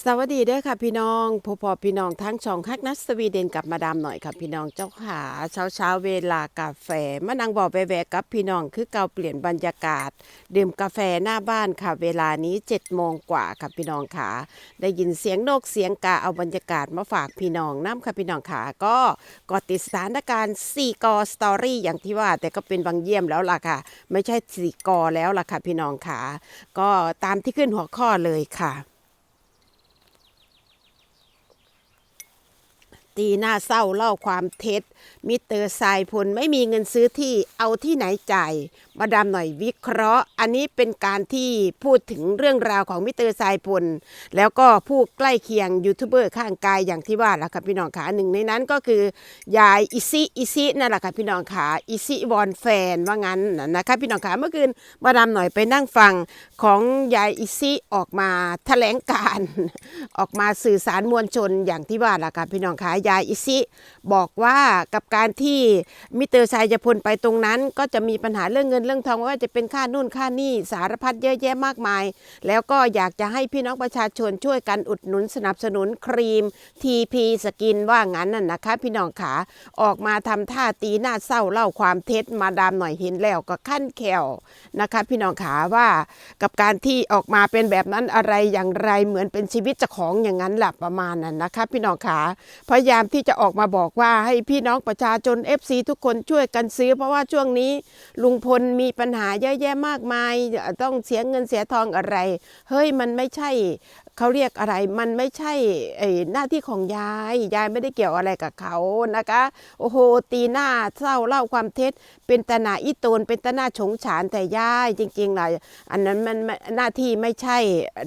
สวัสดีเด้อค่ะพี่น้องพอพอพี่น้องทั้งช่องฮักนัสสวีเดนกับมาดามหน่อยค่ะพี่น้องเจ้าขาเช้าเช้าเวลากาแฟมานั่งบอกแวะๆกับพี่น้องคือเกาเปลี่ยนบรรยากาศ ดื่มกาแฟหน้าบ้านค่ะ เวลานี้7จ็ดโมงกว่าค่ะพี่น้องขาได้ยินเสียงนกเสียงกาเอาบรรยากาศมาฝากพี่น้องน้ำค่ะพี่น้องขาก็กอติดสถานการณ์4กอสตอรี่อย่างที่ว่าแต่ก็เป็นบางเยี่ยมแล้วล่ะค่ะ ไม่ใช่สี่กอแล้วล่ะค่ะพี่น้องขาก็ตามที่ขึ้นหัวข้อเลยค่ะ ตีหน้าเศร้าเล่าความเท็จ มิเตอร์ทรายพลไม่มีเงินซื้อที่เอาที่ไหนจ่ายมาดามหน่อยวิเคราะห์ อันนี้เป็นการที่พูดถึงเรื่องราวของมิเตอร์ทรายพล แล้วก็ผู้ใกล้เคียงยูทูบเบอร์ข้างกายอย่างที่ว่าแหละค่ะพี่น้องขาหนึ่งในนั้นก็คือยายอิซิอิซินั่นแหละค่ะพี่น้องขาอิซิวอนแฟนว่างั้นนะคะพี่น้องขาเมื่อคืนมาดามหน่อยไปนั่งฟังของยายอิซิออกมาแถลงการออกมาสื่อสารมวลชนอย่างที่ว่าล่ะค่ะพี่น้องขายายอิซิบอกว่ากับการที่มิเตอร์ชายพลไปตรงนั้นก็จะมีปัญหาเรื่องเงินเรื่องทองไม่ว่าจะเป็นค่านู่นค่านี่สารพัดเยอะแยะมากมาย แล้วก็อยากจะให้พี่น้องประชาชนช่วยกันอุดหนุนสนับสนุนครีมทีพีสกินว่างั้นน่ะนะคะ พี่น้องขาออกมาทำท่าตีหน้าเศร้าเล่าความเท็จมาดามหน่อยเห็นแล้วก็ขั้นแขวนะคะ พี่น้องขาว่ากับการที่ออกมาเป็นแบบนั้นอะไรอย่างไรเหมือนเป็นชีวิตเจ้าของอย่างนั้นแหละประมาณนั้นนะคะพี่น้องขาพยายามที่จะออกมาบอกว่าให้พี่น้องประชาชน FC ทุกคนช่วยกันซื้อ เพราะว่าช่วงนี้ลุงพลมีปัญหาเยอะแยะมากมาย ต้องเสียเงินเสียทองอะไร เฮ้ยมันไม่ใช่เขาเรียกอะไร มันไม่ใช่หน้าที่ของยาย ยายไม่ได้เกี่ยวอะไรกับเขานะคะ โอ้โห ตีหน้าเศร้าเล่าความเท็จ เป็นตนาอีโตนเป็นตนาฉงฉานแต่ยายจริงๆนะอันนั้นมันหน้าที่ไม่ใช่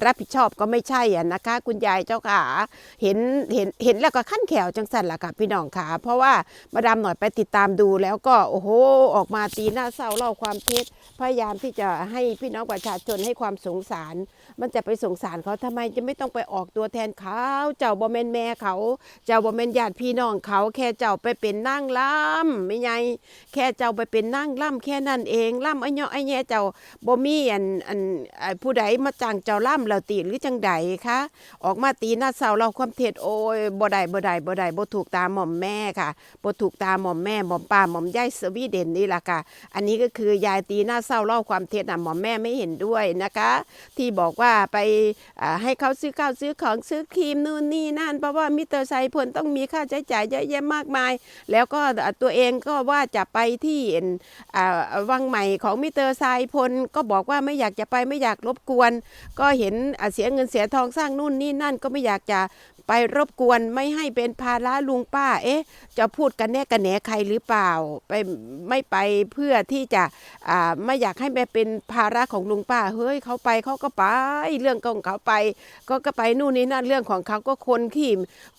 รับผิดชอบก็ไม่ใช่อะนะคะ คุณยายเจ้าขาเห็นเห็นเห็นแล้วก็ขั้นแขวจังสันล่ะค่ะพี่น้องขาเพราะว่ามาดามหน่อยไปติดตามดูแล้วก็โอ้โหออกมาตีหน้าเศร้าเล่าความเท็จพยายามที่จะให้พี่น้องประชาชนให้ความสงสาร มันจะไปสงสารเขาทำไมจะไม่ต้องไปออกตัวแทนเขา เจ้าบ่แม่นแม่เขา เจ้าบ่แม่นญาติพี่น้องเขา แค่เจ้าไปเป็นนั่งล่ำไม่ไงแค่เจ้าไปเป็นนั่งล่ำแค่นั้นเองล่ำไอ้เนาะไอ้แย่เจ้าบ่มีอันอันอันผู้ใดมาจ้างเจ้าล่ำแล้วตีหรือจังใดคะออกมาตีหน้าเสาเราความเท็จโอ้ยบ่ได้บ่ได้บ่ได้บ่ถูกตามหม่อมแม่ค่ะบ่ถูกตามหม่อมแม่หม่อมป้าหม่อมยายสวีเดนนี่ล่ะค่ะ อันนี้ก็คือยายตีหน้าเศร้าเล่าความเท็จน่ะหม่อมแม่ไม่เห็นด้วยนะคะ ที่บอกว่าไปให้เขาขาซื้อข้าวซื้อของซื้อครีมนู่นนี่นั่น เพราะว่ามิเตอร์ไซพลต้องมีค่าใช้จ่ายเยอะแยะมากมาย แล้วก็ตัวเองก็ว่าจะไปที่อ่าวังใหม่ของมิเตอร์ไซพลก็บอกว่าไม่อยากจะไปไม่อยากรบกวน ก็เห็นเสียเงินเสียทองสร้างนู่นนี่นั่นก็ไม่อยากจะ ไปรบกวนไม่ให้เป็นภาระลุงป้า เอ๊ะ จะพูดกันแน่กันแหนใครหรือเปล่า ไปไม่ไปเพื่อที่จะอ่าไม่อยากให้ไปเป็นภาระของลุงป้า เฮ้ยเขาไปเขาก็ไป เรื่องของเขาไป ก็ก็ไปนู่นนี่นั่นเรื่องของเขาก็คนที่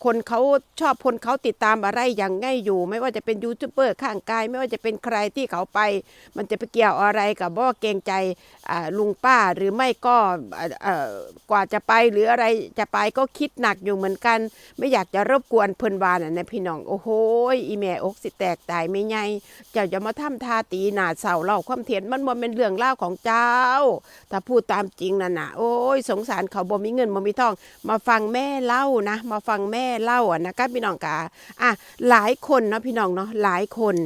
คนเขาชอบคนเขาติดตามอะไรอย่างง่ายอยู่ ไม่ว่าจะเป็นยูทูบเบอร์ข้างกาย ไม่ว่าจะเป็นใครที่เขาไป มันจะไปเกี่ยวอะไรกับบ่เกรงใจอ่าลุงป้าหรือไม่ก็อ่ากว่าจะไปหรืออะไรจะไปก็คิดหนักอยู่เหมือนกัน ไม่อยากจะรบกวนเพิ่นวานน่ะนะพี่น้องโอ้โหอีแม่อกสิแตกตายไม่ไงเจ้าจะมาทำทาตีหนาเสาเล่าความเทียนมันบ่เป็นเรื่องเล่าของเจ้า ถ้าพูดตามจริงน่ะนะโอ้ยสงสารเขาบ่มีเงินบ่มีทอง มาฟังแม่เล่านะ มาฟังแม่เล่าอะนะคะพี่น้องกาอะหลายคนเนาะพี่น้องเนาะหลายคน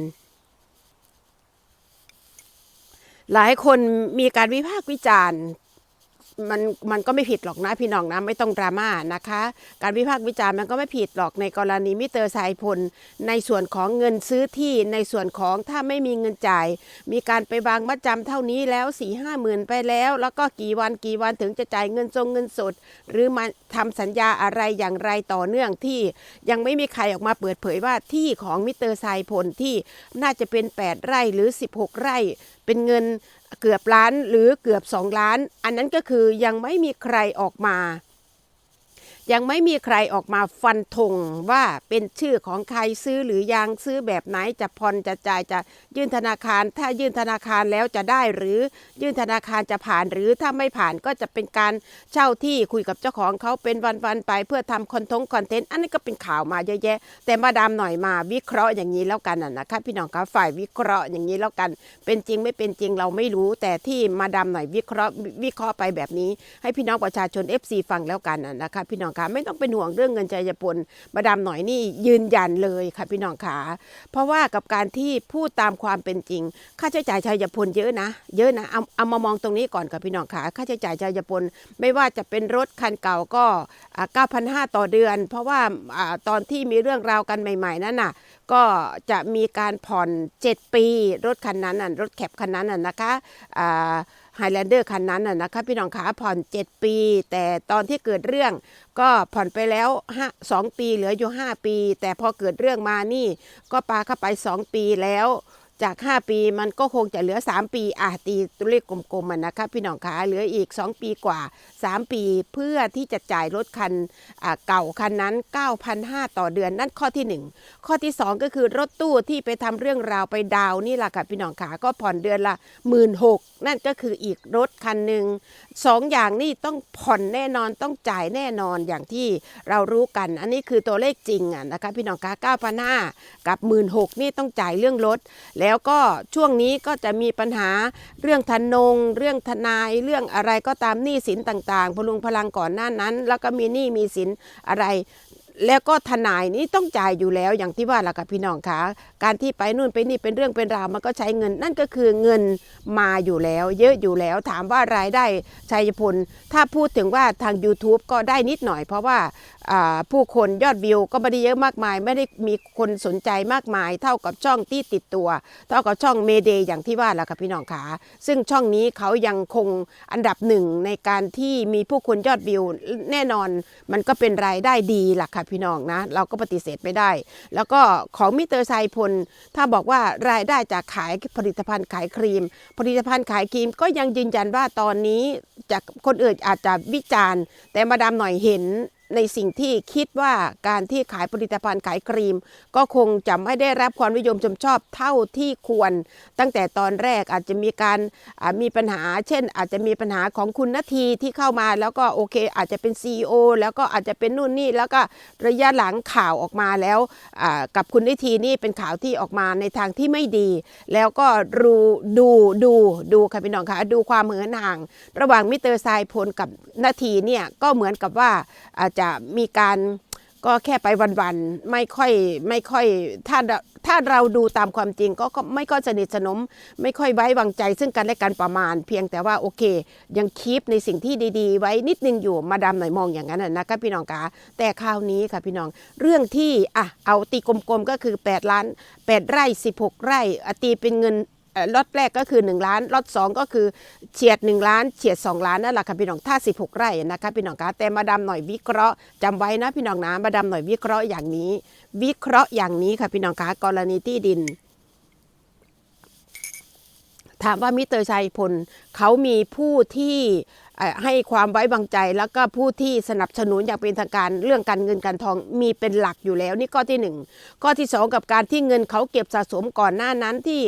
หลายคนมีการวิพากษ์วิจารณ์ มันมันก็ไม่ผิดหรอกนะพี่น้องนะไม่ต้องดราม่านะคะ การวิพากษ์วิจารณ์มันก็ไม่ผิดหรอกในกรณีมิเตอร์สายพล ในส่วนของเงินซื้อที่ในส่วนของถ้าไม่มีเงินจ่าย มีการไปวางมัดจำเท่านี้แล้วสี่ห้าหมื่นไปแล้ว แล้วก็กี่วันกี่วันถึงจะจ่ายเงินทรงเงินสด หรือมาทำสัญญาอะไรอย่างไรต่อเนื่องที่ยังไม่มีใครออกมาเปิดเผยว่าที่ของมิเตอร์สายพลที่น่าจะเป็น 8 ไร่หรือ 16 ไร่ เป็นเงินเกือบล้านหรือเกือบ 2 ล้าน อันนั้นก็คือยังไม่มีใครออกมา ยังไม่มีใครออกมาฟันธงว่าเป็นชื่อของใครซื้อหรือยังซื้อแบบไหนจะผ่อนจะจ่ายจะยื่นธนาคาร ถ้ายื่นธนาคารแล้วจะได้หรือยื่นธนาคารจะผ่านหรือถ้าไม่ผ่านก็จะเป็นการเช่าที่คุยกับเจ้าของเขาเป็นวันๆไป เพื่อทำคอนทงคอนเทนต์อันนี้ก็เป็นข่าวมาเยอะแยะ แต่มาดามหน่อยมาวิเคราะห์อย่างนี้แล้วกันน่ะนะคะพี่น้องคะฝ่ายวิเคราะห์อย่างนี้แล้วกัน เป็นจริงไม่เป็นจริงเราไม่รู้ แต่ที่มาดามหน่อยวิเคราะห์วิเคราะห์ไปแบบนี้ ให้พี่น้องประชาชน FC ฟังแล้วกันน่ะนะคะพี่น้ององคะไม่ต้องเป็นห่วงเรื่องเงินชัยพลมาดามหน่อยนี่ยืนยันเลยค่ะพี่น้องคะเพราะว่ากับการที่พูดตามความเป็นจริง ค่าใช้จ่ายชัยพลเยอะนะ เยอะนะเอาเอามามองตรงนี้ก่อนค่ะพี่น้องคะค่าใช้จ่ายชัยพลไม่ว่าจะเป็นรถคันเก่าก็อ่า9,500 ต่อเดือน เพราะว่าตอนที่มีเรื่องราวกันใหม่ ๆ นั่นน่ะก็จะมีการผ่อน 7 ปี รถคันนั้นน่ะรถแคปคันนั้นน่ะนะคะไฮแลนเดอร์คันนั้นน่ะนะคะพี่น้องขาผ่อน 7 ปี แต่ตอนที่เกิดเรื่องก็ผ่อนไปแล้ว5 2ปีเหลืออยู่ 5 ปี แต่พอเกิดเรื่องมานี่ ก็ปาเข้าไป 2 ปีแล้ว จาก 5 ปีมันก็คงจะเหลือ 3 ปีอะตีตัวเลขกลมๆมันนะคะพี่น้องขาเหลืออีก 2 ปีกว่า 3 ปีเพื่อที่จะจ่ายรถคันเก่าคันนั้น 9,500 ต่อเดือนนั่นข้อที่ 1 ข้อที่ 2 ก็คือรถตู้ที่ไปทำเรื่องราวไปดาวนี่แหละค่ะพี่น้องขาก็ผ่อนเดือนละ 1 6ื่นนั่นก็คืออีกรถคันหนึ่งสองอย่างนี่ต้องผ่อนแน่นอนต้องจ่ายแน่นอนอย่างที่เรารู้กัน อันนี้คือตัวเลขจริงอะนะคะพี่น้องคะ9,500กับ 1 6ื่นนี่ต้องจ่ายเรื่องรถแล้วแล้วก็ช่วงนี้ก็จะมีปัญหาเรื่องทนง เรื่องทนายเรื่องอะไรก็ตามหนี้สินต่างๆ พลุงพลังก่อนหน้านั้น แล้วก็มีหนี้มีสินอะไร แล้วก็ทนายนี่ต้องจ่ายอยู่แล้วอย่างที่ว่าล่ะค่ะพี่น้องคะการที่ไปนู่นไปนี่เป็นเรื่องเป็นราวมันก็ใช้เงิน นั่นก็คือเงินมาอยู่แล้ว เยอะอยู่แล้วถามว่ารายได้ชัยพล ถ้าพูดถึงว่าทาง YouTube ก็ได้นิดหน่อย เพราะว่าอ่าผู้คนยอดวิวก็ไม่ได้เยอะมากมาย ไม่ได้มีคนสนใจมากมาย เท่ากับช่องที่ติดตัว เท่ากับช่องเมเดย์อย่างที่ว่าล่ะค่ะพี่น้องคะซึ่งช่องนี้เขายังคงอันดับหนึ่งในการที่มีผู้คนยอดวิวแน่นอน มันก็เป็นรายได้ดีล่ะค่ะพี่น้องนะ เราก็ปฏิเสธไม่ได้ แล้วก็ของมิสเตอร์ไซพล ถ้าบอกว่ารายได้จากขายผลิตภัณฑ์ขายครีม ผลิตภัณฑ์ขายครีมก็ยังยืนยันว่าตอนนี้จากคนอื่นอาจจะวิจารณ์ แต่มาดามหน่อยเห็น ในสิ่งที่คิดว่าการที่ขายผลิตภัณฑ์ขายครีม ก็คงจะไม่ได้รับความนิยมชมชอบเท่าที่ควร ตั้งแต่ตอนแรกอาจจะมีการมีปัญหา เช่น อาจจะมีปัญหาของคุณนาทีที่เข้ามาแล้วก็โอเค อาจจะเป็น CEO แล้วก็อาจจะเป็นนู่นนี่แล้วก็ระยะหลังข่าวออกมาแล้วกับคุณนาทีนี่เป็นข่าวที่ออกมาในทางที่ไม่ดี แล้วก็ดูดูดูดูค่ะพี่น้องคะดูความเหมือนห่าง ระหว่างมิเตอร์ไซพลกับนาทีเนี่ยก็เหมือนกับว่าอาจจะมีการก็แค่ไปวันๆไม่ค่อยไม่ค่อยถ้าถ้าเราดูตามความจริงก็ไม่ก็สนิทสนม ไม่ค่อยไว้วางใจซึ่งกันและกันประมาณ เพียงแต่ว่าโอเค ยังคีปในสิ่งที่ดี ๆ ไว้นิดนึงอยู่มาดามหน่อยมองอย่างนั้นนะคะพี่น้องคะแต่คราวนี้ค่ะพี่น้องเรื่องที่อะเอาตีกลมๆก็คือ 8 ล้าน 8 ไร่ 16 ไร่อตีเป็นเงิน ล็อตแรกก็คือ 1 ล้านล็อต2ก็คือเฉียด 1 ล้านเฉียด 2 ล้านนั่นแหละค่ะพี่น้องถ้า 16 ไร่นะคะพี่น้องคะแต่มาดาหน่อยวิเคราะห์จำไว้นะพี่น้องนะมาดาหน่อยวิเคราะห์อย่างนี้ วิเคราะห์อย่างนี้ค่ะพี่น้องคะกรณีที่ดิน ถามว่ามิสเตอร์ชัยพลเขามีผู้ที่ ให้ความไว้วางใจ แล้วก็ผู้ที่สนับสนุนอย่างเป็นทางการเรื่องการเงินการทองมีเป็นหลักอยู่แล้ว นี่ข้อที่หนึ่งข้อที่สองกับการที่เงินเขาเก็บสะสมก่อนหน้านั้นที่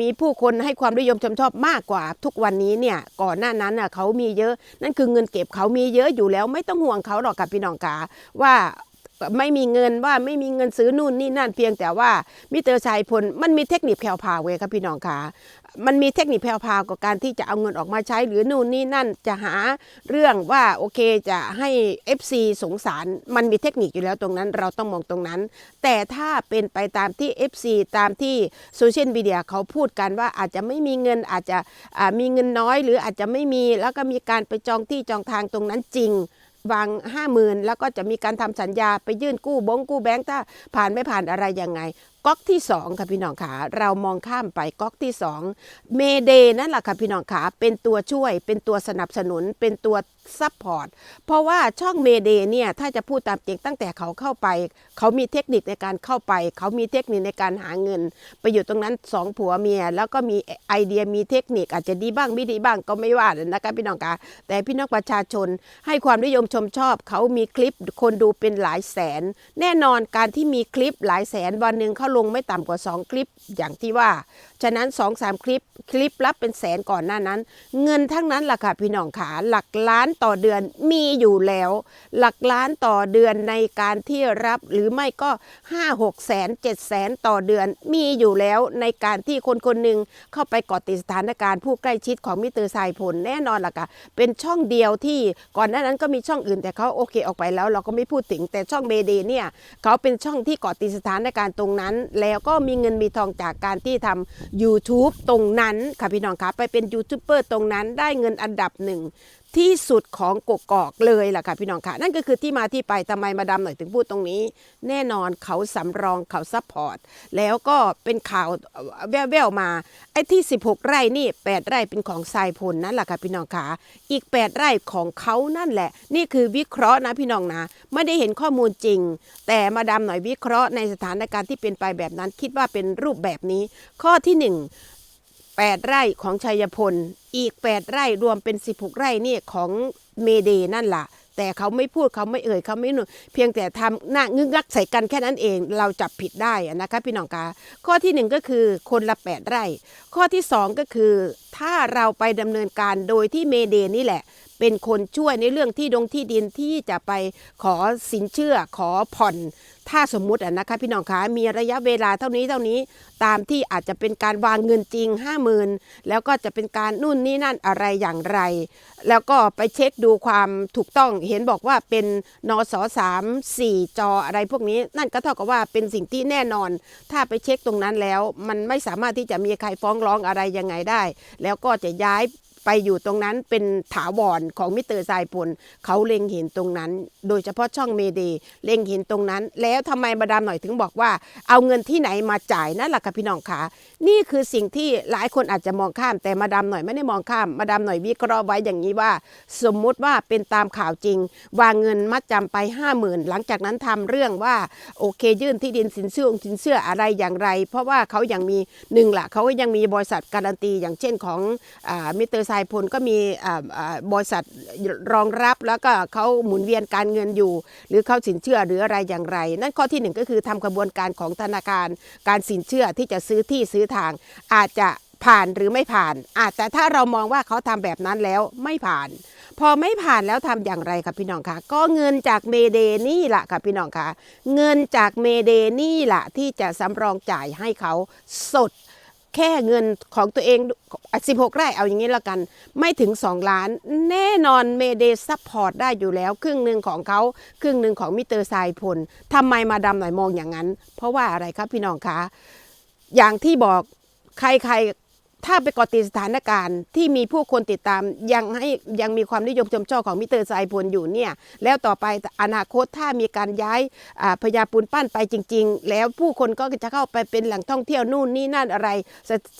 มีผู้คนให้ความนิยมชมชอบมากกว่า ทุกวันนี้เนี่ยก่อนหน้านั้นเขามีเยอะนั่นคือเงินเก็บเขามีเยอะอยู่แล้ว ไม่ต้องห่วงเขาหรอกกับพี่น้องกาว่า ไม่มีเงินว่าไม่มีเงินซื้อนู่นนี่นั่นเพียงแต่ว่ามิเตอร์ชัยพลมันมีเทคนิคแผ่วพาวเว้ยครับพี่น้องคะมันมีเทคนิคแผ่วพาวกับการที่จะเอาเงินออกมาใช้หรือนู่นนี่นั่นจะหาเรื่องว่าโอเคจะให้ FC สงสารมันมีเทคนิคอยู่แล้วตรงนั้น เราต้องมองตรงนั้น แต่ถ้าเป็นไปตามที่ FC ตามที่โซเชียลมีเดียเขาพูดกันว่าอาจจะไม่มีเงินอาจจะมีเงินน้อย หรืออาจจะไม่มีแล้วก็มีการไปจองที่จองทางตรงนั้นจริง วางห้าหมื่นแล้วก็จะมีการทำสัญญาไปยื่นกู้บงกู้แบงค์ถ้าผ่านไม่ผ่านอะไรยังไง ก๊อกที่สองค่ะพี่น้องขาเรามองข้ามไปก๊อกที่สองเมเดนั่นแหละค่ะพี่น้องขาเป็นตัวช่วย เป็นตัวสนับสนุน เป็นตัวซัพพอร์ต เพราะว่าช่องเมเดเนี่ยถ้าจะพูดตามจริงตั้งแต่เขาเข้าไป เขามีเทคนิคในการเข้าไป เขามีเทคนิคในการหาเงิน ไปอยู่ตรงนั้นสองผัวเมีย แล้วก็มีไอเดียมีเทคนิคอาจจะดีบ้างไม่ดีบ้างก็ไม่ว่าเลยนะคะพี่น้องคะแต่พี่น้องประชาชนให้ความนิยมชมชอบ เขามีคลิปคนดูเป็นหลายแสน แน่นอนการที่มีคลิปหลายแสนวันหนึ่งเขาลงไม่ต่ำกว่า 2 คลิปอย่างที่ว่า ฉะนั้น 2-3 คลิป คลิปรับเป็นแสนก่อนหน้านั้น เงินทั้งนั้นล่ะค่ะพี่น้องขาหลักล้านต่อเดือนมีอยู่แล้ว หลักล้านต่อเดือนในการที่รับหรือไม่ก็ 5 6แสน7แสนต่อเดือนมีอยู่แล้วในการที่คนคนหนึ่งเข้าไปเกาะติดสถานการณ์ผู้ใกล้ชิดของมิเตอร์สายผลแน่นอนล่ะค่ะเป็นช่องเดียวที่ก่อนหน้านั้นก็มีช่องอื่นแต่เขาโอเคออกไปแล้วเราก็ไม่พูดถึงแต่ช่องเมเดเนี่ยเขาเป็นช่องที่เกาะติดสถานการณ์ตรงนั้นแล้วก็มีเงินมีทองจากการที่ทำ YouTube ตรงนั้นค่ะพี่น้องคะไปเป็นยูทูบเบอร์ตรงนั้นได้เงินอันดับหนึ่ง ที่สุดของกกอกเลยล่ะค่ะพี่น้องค่ะ นั่นก็คือที่มาที่ไปทำไมมาดามหน่อยถึงพูดตรงนี้ แน่นอนเขาสำรองเขาซัพพอร์ต แล้วก็เป็นข่าวแว่วๆมา ไอ้ที่ 16 ไร่นี่ 8 ไร่เป็นของทรายพลนั่นแหละค่ะพี่น้องค่ะ อีก 8 ไร่ของเขานั่นแหละ นี่คือวิเคราะห์นะพี่น้องนะ ไม่ได้เห็นข้อมูลจริง แต่มาดามหน่อยวิเคราะห์ในสถานการณ์ที่เป็นไปแบบนั้น คิดว่าเป็นรูปแบบนี้ ข้อที่หนึ่ง 8 ไร่ของชัยพล อีก 8 ไร่รวมเป็น 16 ไร่นี่ของเมเดนั่นล่ะ แต่เขาไม่พูดเขาไม่เอ่ยเขาไม่หนุเพียงแต่ทำหน้างึกงักใส่กันแค่นั้นเองเราจับผิดได้นะคะพี่น้องคะข้อที่หนึ่งก็คือคนละ 8 ไร่ ข้อที่สองก็คือ ถ้าเราไปดำเนินการโดยที่เมเดนี่แหละ เป็นคนช่วยในเรื่องที่ดงที่ดินที่จะไปขอสินเชื่อขอผ่อน ถ้าสมมุติอะนะคะพี่น้องคะมีระยะเวลาเท่านี้เท่านี้ ตามที่อาจจะเป็นการวางเงินจริง 50,000 แล้วก็จะเป็นการนู่นนี่นั่นอะไรอย่างไร แล้วก็ไปเช็คดูความถูกต้องเห็นบอกว่าเป็นนสสามสี่จออะไรพวกนี้ นั่นก็เท่ากับว่าเป็นสิ่งที่แน่นอน ถ้าไปเช็คตรงนั้นแล้ว มันไม่สามารถที่จะมีใครฟ้องร้องอะไรยังไงได้ แล้วก็จะย้าย ไปอยู่ตรงนั้นเป็นถาวรของมิเตอร์สายพลเขาเล็งเห็นตรงนั้น โดยเฉพาะช่องเมเดเล็งเห็นตรงนั้น แล้วทำไมมาดามหน่อยถึงบอกว่า เอาเงินที่ไหนมาจ่ายนั่นแหละค่ะพี่น้องคะนี่คือสิ่งที่หลายคนอาจจะมองข้าม แต่มาดามหน่อยไม่ได้มองข้าม มาดามหน่อยวิเคราะห์ไว้อย่างนี้ว่า สมมุติว่าเป็นตามข่าวจริง วางเงินมัดจำไป 5 0,000 หลังจากนั้นทำเรื่องว่าโอเคยื่นที่ดินสินเชื่อสินเชื่ออะไรอย่างไร เพราะว่าเขายังมีหนึ่งละเขาก็ยังมีบริษัทการันตีอย่างเช่นของมิเตอร์สายพลก็มีบริษัทรองรับแล้วก็เขาหมุนเวียนการเงินอยู่ หรือเขาสินเชื่อหรืออะไรอย่างไร นั่นข้อที่หนึ่งก็คือทำกระบวนการของธนาคาร การสินเชื่อที่จะซื้อที่ซื้อทาง อาจจะผ่านหรือไม่ผ่าน อาจแต่ถ้าเรามองว่าเขาทำแบบนั้นแล้วไม่ผ่าน พอไม่ผ่านแล้วทำอย่างไรครับพี่น้องคะก็เงินจากเมเดนี่แหละค่ะพี่น้องคะเงินจากเมเดนี่แหละที่จะสำรองจ่ายให้เขาสดแค่เงินของตัวเอง อะ16ไร่เอาอย่างนี้ละกัน ไม่ถึง 2 ล้าน แน่นอนเมเดซัพพอร์ตได้อยู่แล้ว ครึ่งหนึ่งของเขาครึ่งหนึ่งของมิสเตอร์สายพลทำไมมาดำหน่อยมองอย่างนั้น เพราะว่าอะไรครับพี่น้องคะ อย่างที่บอกใครๆ ถ้าไปกาะติดสถานการณ์ที่มีผู้คนติดตามยังให้ยังมีความนิยมชมชอบของมิสเตอร์สายพลอยู่เนี่ยแล้วต่อไปอนาคตถ้ามีการย้ายพญาปูนปั้นไปจริง ๆ แล้วผู้คนก็จะเข้าไปเป็นแหล่งท่องเที่ยวนู่นนี่นั่นอะไร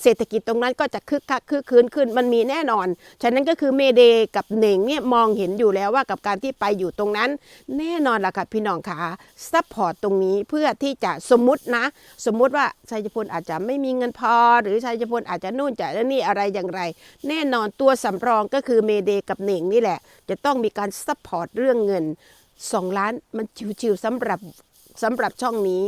เศรษฐกิจตรงนั้นก็จะคึกคักคึกคืนขึ้นมันมีแน่นอน ฉะนั้นก็คือเมเดกับเหน่งเนี่ยมองเห็นอยู่แล้วว่ากับการที่ไปอยู่ตรงนั้น แน่นอนล่ะค่ะพี่น้องขาซัพพอร์ตตรงนี้เพื่อที่จะสมมตินะ สมมุติว่าชัยพลอาจจะไม่มีเงินพอ หรือชัยพลอาจจะนู่นจะนี่อะไรอย่างไร แน่นอนตัวสำรองก็คือเมเดกับเหน่งนี่แหละ จะต้องมีการซัพพอร์ตเรื่องเงิน 2 ล้านมันชิวๆสำหรับสำหรับช่องนี้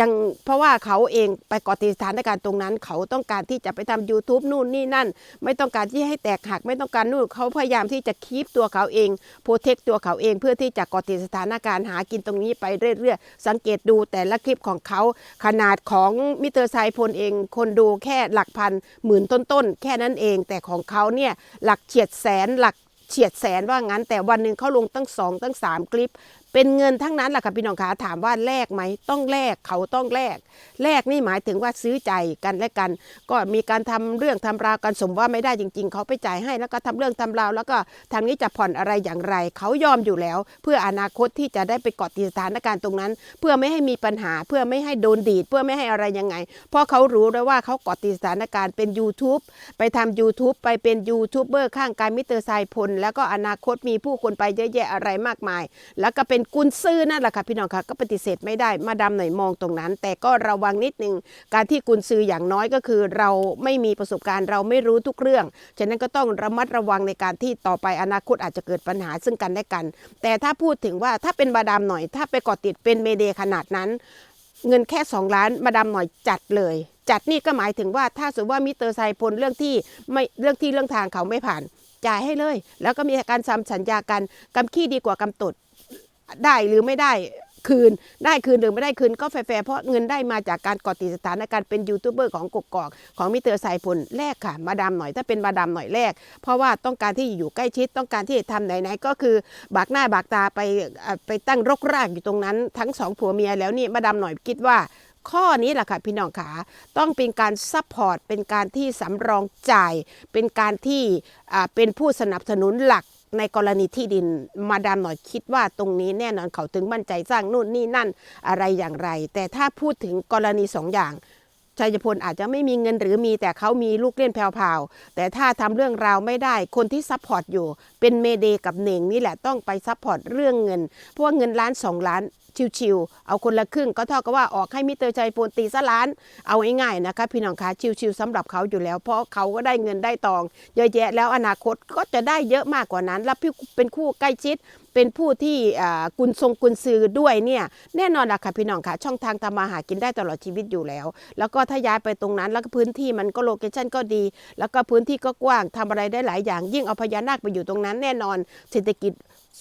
ยังเพราะว่าเขาเองไปกาะติดสถานการณ์ตรงนั้น เขาต้องการที่จะไปทำ YouTube นู่นนี่นั่น ไม่ต้องการที่ให้แตกหัก ไม่ต้องการนู่นเขาพยายามที่จะคีปตัวเขาเองโปรเทคตัวเขาเอง เพื่อที่จะกาะติดสถานการณ์หากินตรงนี้ไปเรื่อยๆ สังเกตดูแต่ละคลิปของเขาขนาดของมิสเตอร์ไซพลเอง คนดูแค่หลักพันหมื่นต้นๆ แค่นั้นเอง แต่ของเขาเนี่ยหลักเฉียดแสนหลักเฉียดแสนว่างั้นแต่วันหนึ่งเขาลงตั้งสองตั้งสามคลิป เป็นเงินทั้งนั้นแหละค่ะพี่น้องคะถามว่าแลกไหมต้องแลกเขาต้องแลกแลกนี่หมายถึงว่าซื้อใจกันและกัน ก็มีการทำเรื่องทำราวกันสมว่าไม่ได้จริง ๆ เขาไปจ่ายให้แล้วก็ทำเรื่องทำราว แล้วก็ทางนี้จะผ่อนอะไรอย่างไร เขายอมอยู่แล้ว เพื่ออนาคตที่จะได้ไปเกาะติดสถานการณ์ตรงนั้น เพื่อไม่ให้มีปัญหาเพื่อไม่ให้โดนดีด เพื่อไม่ให้อะไรยังไง เพราะเขารู้แล้วว่าเขาเกาะติดสถานการณ์เป็น YouTube ไปทำ YouTube ไปเป็นยูทูบเบอร์ข้างกายมิเตอร์ไซพลแล้วก็อนาคตมีผู้คนไปเยอะแยะอะไรมากมาย แล้วก็เป็นกุญซื้อนั่นแหละค่ะพี่น้องค่ะก็ปฏิเสธไม่ได้มาดามหน่อยมองตรงนั้น แต่ก็ระวังนิดนึงการที่กุญซื้ออย่างน้อยก็คือ เราไม่มีประสบการณ์เราไม่รู้ทุกเรื่อง ฉะนั้นก็ต้องระมัดระวังในการที่ต่อไปอนาคตอาจจะเกิดปัญหาซึ่งกันและกัน แต่ถ้าพูดถึงว่าถ้าเป็นบาดามหน่อย ถ้าไปเกาะติดเป็นเมเดขนาดนั้น เงินแค่ 2 ล้านมาดามหน่อยจัดเลยจัดนี่ก็หมายถึงว่าถ้าสมมติว่ามิสเตอร์ไซพลเรื่องที่ไม่เรื่องที่เรื่องทางเขาไม่ผ่าน จ่ายให้เลย แล้วก็มีการทำสัญญากันกำขี้ดีกว่ากำตด ได้หรือไม่ได้คืนได้คืนหรือไม่ได้คืนก็แฟร์เพราะเงินได้มาจากการก่อติดสถานการณ์เป็นยูทูบเบอร์ของกกอกของมิเตอร์ไซพลแรกค่ะ มาดามหน่อยถ้าเป็นมาดามหน่อยแรก เพราะว่าต้องการที่อยู่ใกล้ชิดต้องการที่จะทำไหนๆก็คือ บากหน้าบากตาไปไปตั้งรกรากอยู่ตรงนั้น ทั้งสองผัวเมียแล้วนี่มาดามหน่อยคิดว่าข้อนี้แหละค่ะพี่น้องขาต้องเป็นการซัพพอร์ตเป็นการที่สำรองจ่าย เป็นการที่เป็นผู้สนับสนุนหลัก ในกรณีที่ดินมาดามหน่อยคิดว่าตรงนี้แน่นอนเขาถึงมั่นใจสร้างนู่นนี่นั่นอะไรอย่างไร แต่ถ้าพูดถึงกรณีสองอย่างชัยพลอาจจะไม่มีเงินหรือมีแต่เขามีลูกเล่นแผ่วๆแต่ถ้าทำเรื่องราวไม่ได้คนที่ซัพพอร์ตอยู่ เป็นเมเดกับเน่งนี่แหละต้องไปซัพพอร์ตเรื่องเงินเพราะว่าเงินล้านสองล้าน ชิวๆเอาคนละครึ่งก็เท่ากับว่าออกให้มิเตอร์ชัยพลตีซะล้าน เอาง่ายๆนะคะ พี่น้องคะชิวๆสำหรับเขาอยู่แล้ว เพราะเขาก็ได้เงินได้ทองเยอะแยะแล้วอนาคตก็จะได้เยอะมากกว่านั้น แล้วพี่เป็นคู่ใกล้ชิดเป็นผู้ที่กุนทรงกุนซือด้วยเนี่ยแน่นอนละค่ะพี่น้องค่ะ ช่องทางทำมาหากินได้ตลอดชีวิตอยู่แล้ว แล้วก็ถ้าย้ายไปตรงนั้น แล้วก็พื้นที่มันก็โลเคชั่นก็ดี แล้วก็พื้นที่ก็กว้างทำอะไรได้หลายอย่าง ยิ่งเอาพญานาคไปอยู่ตรงนั้นแน่นอนเศรษฐกิจ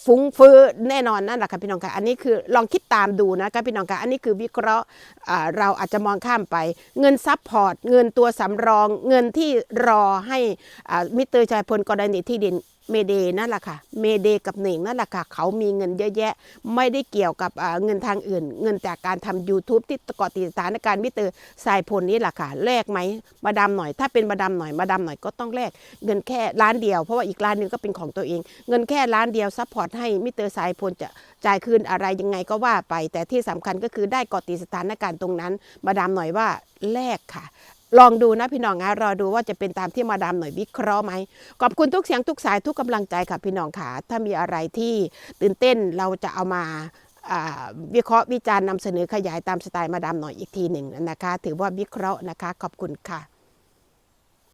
ฟุ้งเฟ้อแน่นอนนั่นแหละค่ะพี่น้องค่ะอันนี้คือลองคิดตามดูนะคะพี่น้องค่ะอันนี้คือวิเคราะห์เราอาจจะมองข้ามไป เงินซับพอร์ตเงินตัวสำรอง เงินที่รอให้มิเตอร์ชายพลกรณีที่ดิน เมเดนั่นแหละค่ะเมเดกับเหน่งนั่นแหละค่ะ เขามีเงินเยอะแยะ ไม่ได้เกี่ยวกับเงินทางอื่น เงินจากการทำ YouTube ที่เกาะติดสถานการณ์มิเตอร์สายพลนี่แหละค่ะแลกไหมมาดามหน่อย ถ้าเป็นมาดามหน่อยมาดามหน่อยก็ต้องแลกเงินแค่ล้านเดียวเพราะว่าอีกล้านนึงก็เป็นของตัวเอง เงินแค่ล้านเดียวซัพพอร์ตให้มิเตอร์สายพลจะจ่ายคืนอะไรยังไงก็ว่าไป แต่ที่สำคัญก็คือได้เกาะติดสถานการณ์ตรงนั้น มาดามหน่อยว่าแลกค่ะ ลองดูนะพี่น้องนะรอดูว่าจะเป็นตามที่มาดามหน่อยวิเคราะห์ไหมขอบคุณทุกเสียงทุกสายทุกกำลังใจค่ะพี่น้องค่ะถ้ามีอะไรที่ตื่นเต้นเราจะเอามาวิเคราะห์วิจารณ์นำเสนอขยายตามสไตล์มาดามหน่อยอีกทีหนึ่งนะคะ ถือว่าวิเคราะห์นะคะ ขอบคุณค่ะ